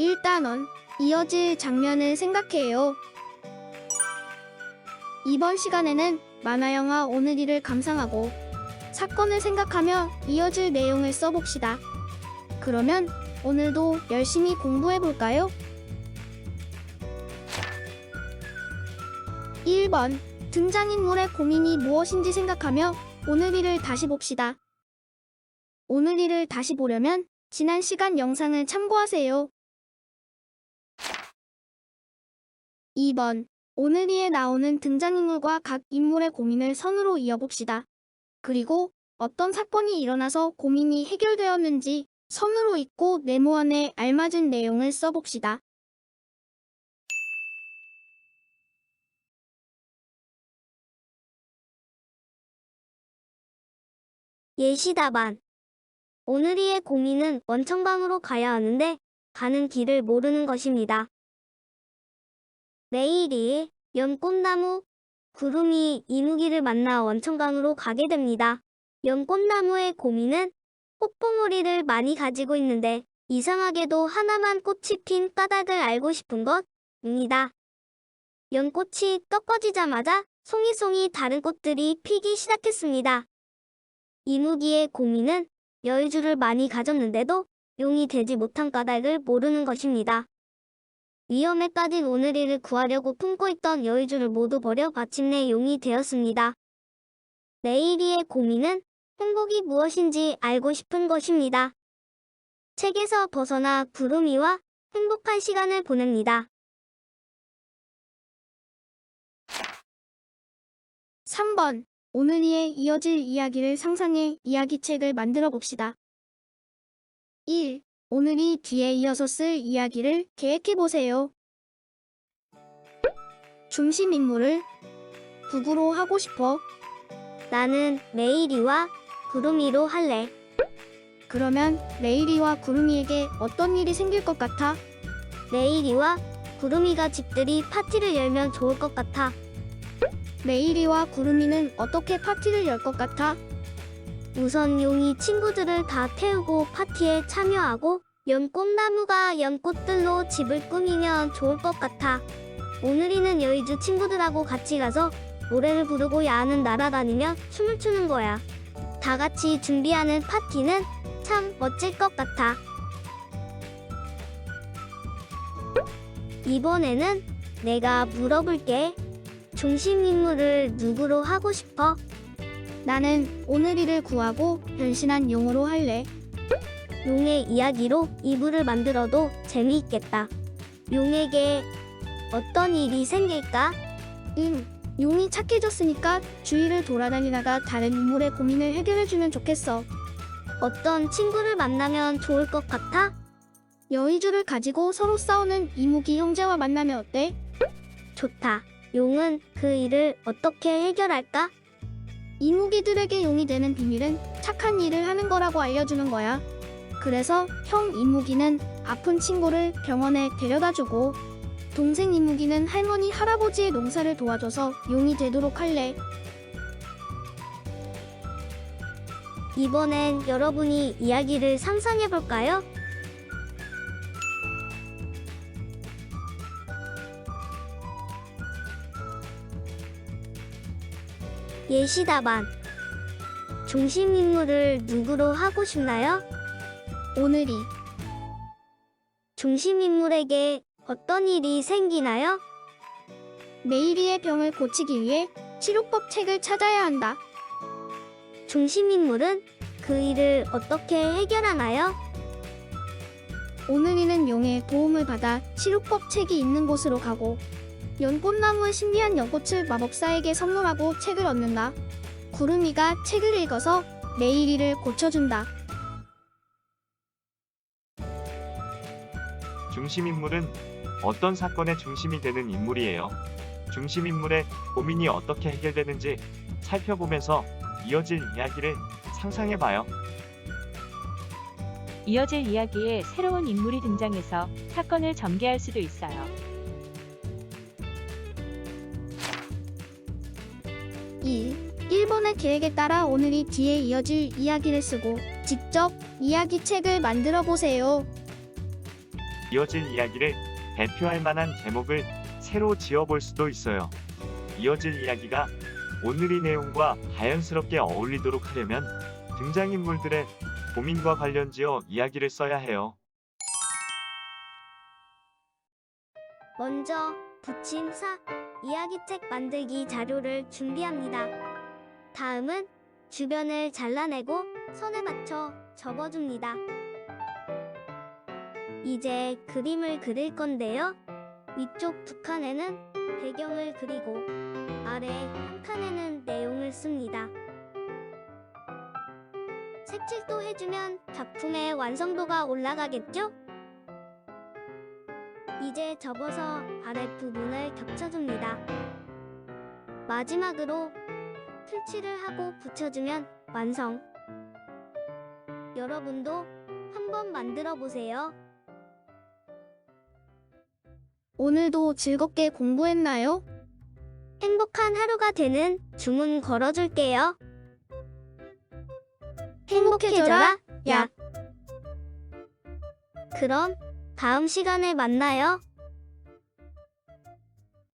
일단은 이어질 장면을 생각해요. 이번 시간에는 만화영화 오늘이를 감상하고 사건을 생각하며 이어질 내용을 써봅시다. 그러면 오늘도 열심히 공부해볼까요? 1번 등장인물의 고민이 무엇인지 생각하며 오늘이를 다시 봅시다. 오늘이를 다시 보려면 지난 시간 영상을 참고하세요. 2번 오늘 이에 나오는 등장인물과 각 인물의 고민을 선으로 이어봅시다. 그리고 어떤 사건이 일어나서 고민이 해결되었는지 선으로 읽고 네모 안에 알맞은 내용을 써봅시다. 예시다반. 오늘이의 고민은 원청방으로 가야 하는데 가는 길을 모르는 것입니다. 내일이 연꽃나무 구름이 이누기를 만나 원청강으로 가게 됩니다. 연 꽃나무의 고민은 꽃봉오리를 많이 가지고 있는데 이상하게도 하나만 꽃이 핀 까닭을 알고 싶은 것입니다. 연꽃이 꺾어지자마자 송이송이 다른 꽃들이 피기 시작했습니다. 이무기의 고민은 여의주를 많이 가졌는데도 용이 되지 못한 까닭을 모르는 것입니다. 위험에 빠진 오늘 이를 구하려고 품고 있던 여의주를 모두 버려 마침내 용이 되었습니다. 내일이의 고민은 행복이 무엇인지 알고 싶은 것입니다. 책에서 벗어나 구름이와 행복한 시간을 보냅니다. 3번 오늘이에 이어질 이야기를 상상해 이야기책을 만들어 봅시다. 1. 오늘이 뒤에 이어서 쓸 이야기를 계획해 보세요. 중심 인물을 북으로 하고 싶어. 나는 메이리와 구름이로 할래. 그러면 레이리와 구름이에게 어떤 일이 생길 것 같아? 메이리와 구름이가 집들이 파티를 열면 좋을 것 같아. 레이리와 구름이는 어떻게 파티를 열 것 같아? 우선 용이 친구들을 다 태우고 파티에 참여하고 연꽃나무가 연꽃들로 집을 꾸미면 좋을 것 같아. 오늘이는 여의주 친구들하고 같이 가서 노래를 부르고 야는 날아다니며 춤을 추는 거야. 다 같이 준비하는 파티는 참 멋질 것 같아. 이번에는 내가 물어볼게. 중심 인물을 누구로 하고 싶어? 나는 오늘이를 구하고 변신한 용으로 할래. 용의 이야기로 이불을 만들어도 재미있겠다. 용에게 어떤 일이 생길까? 응, 용이 착해졌으니까 주위를 돌아다니다가 다른 인물의 고민을 해결해주면 좋겠어. 어떤 친구를 만나면 좋을 것 같아? 여의주를 가지고 서로 싸우는 이무기 형제와 만나면 어때? 좋다. 용은 그 일을 어떻게 해결할까? 이무기들에게 용이 되는 비밀은 착한 일을 하는 거라고 알려주는 거야. 그래서 형 이무기는 아픈 친구를 병원에 데려다 주고 동생 이무기는 할머니 할아버지의 농사를 도와줘서 용이 되도록 할래. 이번엔 여러분이 이야기를 상상해 볼까요? 예시다반 중심 인물을 누구로 하고 싶나요? 오늘이 중심 인물에게 어떤 일이 생기나요? 메이리의 병을 고치기 위해 치료법 책을 찾아야 한다. 중심 인물은 그 일을 어떻게 해결하나요? 오늘이는 용의 도움을 받아 치료법 책이 있는 곳으로 가고 연꽃나무의 신비한 연꽃을 마법사에게 선물하고 책을 얻는다. 구름이가 책을 읽어서 메이리를 고쳐준다. 중심 인물은 어떤 사건의 중심이 되는 인물이에요. 중심 인물의 고민이 어떻게 해결되는지 살펴보면서 이어질 이야기를 상상해 봐요. 이어질 이야기에 새로운 인물이 등장해서 사건을 전개할 수도 있어요. 2. 1번의 계획에 따라 오늘이 뒤에 이어질 이야기를 쓰고 직접 이야기책을 만들어 보세요. 이어질 이야기를 대표할 만한 제목을 새로 지어볼 수도 있어요. 이어질 이야기가 오늘의 내용과 자연스럽게 어울리도록 하려면 등장인물들의 고민과 관련지어 이야기를 써야 해요. 먼저 부침사 이야기책 만들기 자료를 준비합니다. 다음은 주변을 잘라내고 선에 맞춰 접어줍니다. 이제 그림을 그릴 건데요. 위쪽 두 칸에는 배경을 그리고 아래 한 칸에는 내용을 씁니다. 색칠도 해주면 작품의 완성도가 올라가겠죠? 이제 접어서 아랫부분을 겹쳐줍니다. 마지막으로 풀칠을 하고 붙여주면 완성. 여러분도 한번 만들어 보세요. 오늘도 즐겁게 공부했나요? 행복한 하루가 되는 주문 걸어줄게요. 행복해져라, 야. 그럼 다음 시간에 만나요.